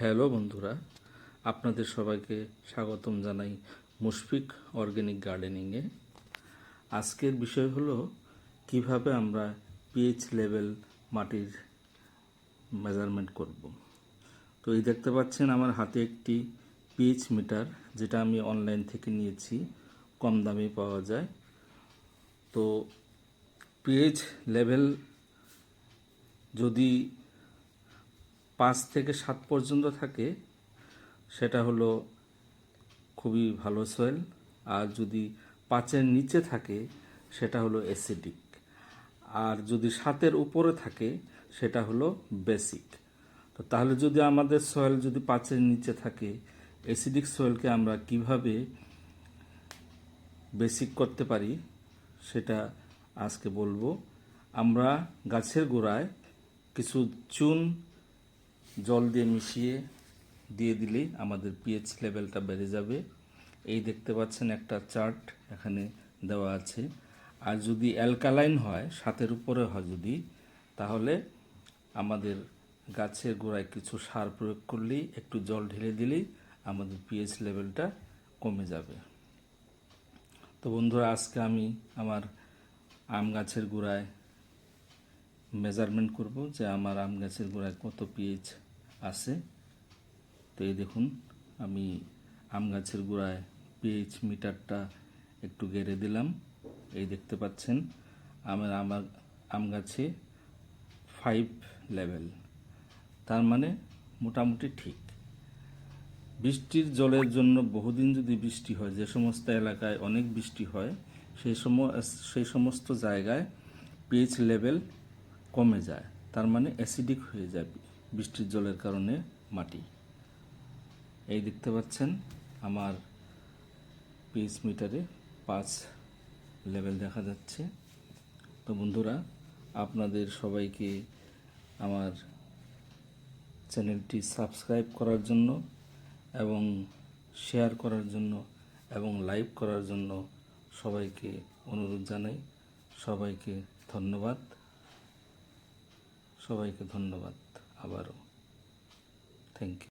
Hello বন্ধুরা, আপনাদের সবাইকে স্বাগতম জানাই মুশফিক অর্গানিক গার্ডেনিংয়ে। আজকের বিষয় হলো, কীভাবে আমরা পিএইচ লেভেল মাটির মেজারমেন্ট করব। তো এই দেখতে পাচ্ছেন, আমার হাতে একটি পিএইচ মিটার যেটা আমি অনলাইন থেকে নিয়েছি, কম দামে পাওয়া যায়। তো পিএইচ লেভেল যদি পাঁচ থেকে সাত পর্যন্ত থাকে। সেটা হলো খুবই ভালো সয়েল আর যদি পাঁচের নিচে থাকে, সেটা হলো অ্যাসিডিক আর যদি সাতের উপরে থাকে, সেটা হলো বেসিক তো তাহলে যদি আমাদের সয়েল যদি পাঁচের নিচে থাকে অ্যাসিডিক সয়েলকে আমরা কীভাবে বেসিক করতে পারি, সেটা আজকে বলব। আমরা গাছের গোড়ায় কিছু চুন জল দিয়ে মিশিয়ে দিয়ে দিলেই আমাদের পিএইচ লেভেলটা বেড়ে যাবে। এই দেখতে পাচ্ছেন একটা চার্ট এখানে দেওয়া আছে। আর যদি অ্যালকালাইন হয়, সাতের উপরে হয় যদি, তাহলে আমাদের গাছের গোড়ায় কিছু সার প্রয়োগ করলেই, একটু জল ঢেলে দিলেই আমাদের পিএইচ লেভেলটা কমে যাবে। তো বন্ধুরা, আজকে আমি আমার আম গাছের গোড়ায় মেজারমেন্ট করব যে আমার আম গাছের গোড়ায় কত পিএইচ আছে। তো এই দেখুন, আমি আম গাছের গোড়ায় পিএইচ মিটারটা একটু গেড়ে দিলাম। এই দেখতে পাচ্ছেন, আমার আমার আম গাছে ফাইভ লেভেল তার মানে মোটামুটি ঠিক। বৃষ্টির জলের জন্য বহুদিন যদি বৃষ্টি হয়, যে সমস্ত এলাকায় অনেক বৃষ্টি হয়, সেই সম সেই সমস্ত জায়গায় পিএইচ লেভেল কমে যায়। তার মানে অ্যাসিডিক হয়ে যায় বৃষ্টির জলের কারণে মাটি। এই দেখতে পাচ্ছেন আমার পিএইচ মিটারে পাঁচ লেভেল দেখা যাচ্ছে। তো বন্ধুরা, আপনাদের সবাইকে আমার চ্যানেলটি সাবস্ক্রাইব করার জন্য এবং শেয়ার করার জন্য এবং লাইভ করার জন্য সবাইকে অনুরোধ জানাই। সবাইকে ধন্যবাদ। সবাইকে ধন্যবাদ আবারও। Thank you